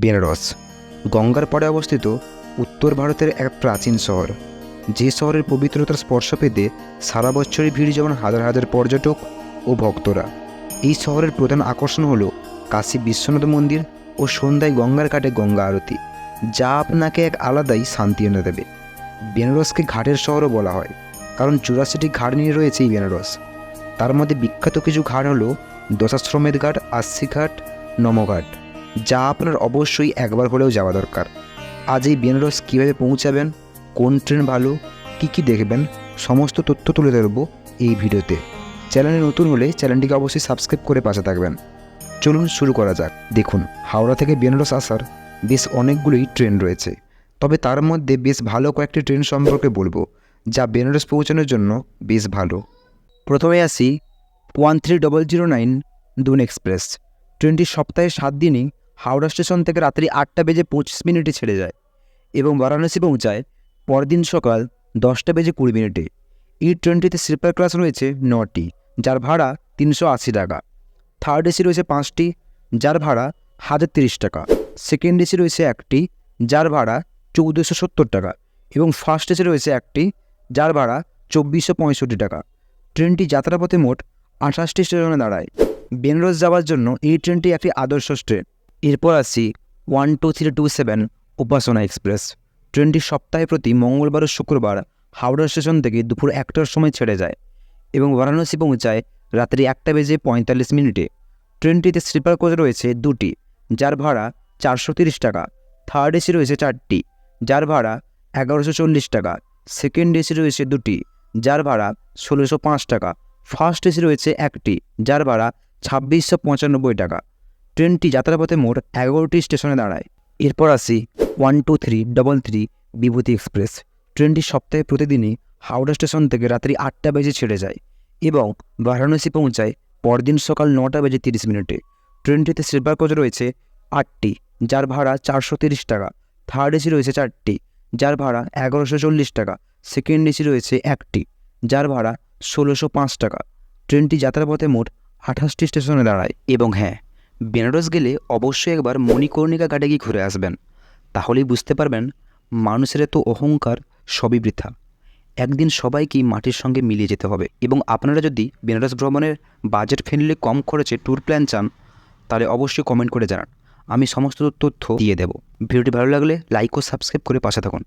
বেনারস। গঙ্গার পাড়ে অবস্থিত উত্তর ভারতের এক প্রাচীন শহর। যে শহরের পবিত্রতার স্পর্শ পেতে সারা বছরই ভিড় যেমন হাজার হাজার পর্যটক ও ভক্তরা। এই শহরের প্রধান আকর্ষণ হল কাশী বিশ্বনাথ মন্দির ও সন্ধ্যায় গঙ্গার ঘাটে গঙ্গা আরতি, যা আপনাকে এক আলাদাই শান্তি এনে দেবে। বেনারসকে ঘাটের শহরও বলা হয়, কারণ চুরাশিটি ঘাট নিয়ে রয়েছে এই বেনারস। তার মধ্যে বিখ্যাত কিছু ঘাট হলো দশাশ্রমেধ ঘাট আশি ঘাট, নমঘাট। যা আপনার অবশ্যই একবার হলেও যাওয়া দরকার। আজ এই বেনারস কীভাবে পৌঁছাবেন, কোন ট্রেন ভালো, কী কী দেখবেন, সমস্ত তথ্য তুলে ধরবো এই ভিডিওতে। চ্যানেলে নতুন হলে চ্যানেলটিকে অবশ্যই সাবস্ক্রাইব করে পাশে থাকবেন। চলুন শুরু করা যাক। দেখুন, হাওড়া থেকে বেনারস আসার বেশ অনেকগুলোই ট্রেন রয়েছে। তবে তার মধ্যে বেশ ভালো কয়েকটি ট্রেন সম্পর্কে বলব, যা বেনারস পৌঁছানোর জন্য বেশ ভালো। প্রথমে আসি, one three double zero nine Doon express. ট্রেনটি সপ্তাহে সাত দিনই হাওড়া স্টেশন থেকে রাত্রি আটটা বেজে পঁচিশ মিনিটে ছেড়ে যায় এবং বারাণসী পৌঁছায় পরদিন সকাল দশটা বেজে কুড়ি মিনিটে। এই ট্রেনটিতে স্লিপার ক্লাস রয়েছে নটি, যার ভাড়া তিনশো আশি টাকা। থার্ড এসি রয়েছে পাঁচটি, যার ভাড়া হাজার তিরিশ টাকা। সেকেন্ড এসি রয়েছে একটি, যার ভাড়া চৌদ্দশো সত্তর টাকা এবং ফার্স্ট এসি রয়েছে একটি, যার ভাড়া চব্বিশশো পঁয়ষট্টি টাকা। ট্রেনটি যাত্রাপথে মোট আঠাশটি স্টেশনে দাঁড়ায়। বেনারস যাওয়ার জন্য এই ট্রেনটি একটি আদর্শ ট্রেন এরপর আসি one two three two seven Upasana express ট্রেনটি সপ্তাহে প্রতি মঙ্গলবার ও শুক্রবার হাওড়া স্টেশন থেকে দুপুর একটার সময় ছেড়ে যায় এবং বারাণসী পৌঁছায় রাত্রি একটা বেজে পঁয়তাল্লিশ মিনিটে। ট্রেনটিতে স্লিপার কোচ রয়েছে দুটি, যার ভাড়া চারশো তিরিশ টাকা। থার্ড এসি রয়েছে চারটি, যার ভাড়া এগারোশো চল্লিশ টাকা। সেকেন্ড এসি রয়েছে দুটি, যার ভাড়া ষোলোশো পাঁচ টাকা। ফার্স্ট এসি রয়েছে একটি, যার ভাড়া ছাব্বিশশো পঁচানব্বই টাকা। ট্রেনটি যাত্রাপথে মোট এগারোটি স্টেশনে দাঁড়ায়। এরপর আসি one two three double three Bibhuti express. ট্রেনটি সপ্তাহে প্রতিদিনই হাওড়া স্টেশন থেকে রাত্রি আটটা বেজে ছেড়ে যায় এবং বারাণসী পৌঁছায় পরদিন সকাল নটা বেজে তিরিশ মিনিটে। ট্রেনটিতে স্লিপার কোচ রয়েছে আটটি, যার ভাড়া চারশো তিরিশ টাকা। থার্ড এসি রয়েছে চারটি, যার ভাড়া এগারোশো চল্লিশ টাকা। সেকেন্ড এসি রয়েছে একটি, যার ভাড়া ষোলোশো পাঁচ টাকা। ট্রেনটি যাত্রাপথে মোট আঠাশটি স্টেশনে দাঁড়ায় এবং হ্যাঁ বেনারস গেলে অবশ্যই একবার মণিকর্ণিকা ঘাটে গিয়ে ঘুরে আসবেন। তাহলেই বুঝতে পারবেন মানুষের এত অহংকার সবই বৃথা। একদিন সবাইকেই মাটির সঙ্গে মিলিয়ে যেতে হবে এবং আপনারা যদি বেনারস ভ্রমণের বাজেট ফ্রেন্ডলি কম খরচে ট্যুর প্ল্যান চান, তাহলে অবশ্যই কমেন্ট করে জানান। আমি সমস্ত তথ্য দিয়ে দেব। ভিডিওটি ভালো লাগলে লাইক ও সাবস্ক্রাইব করে পাশে থাকুন।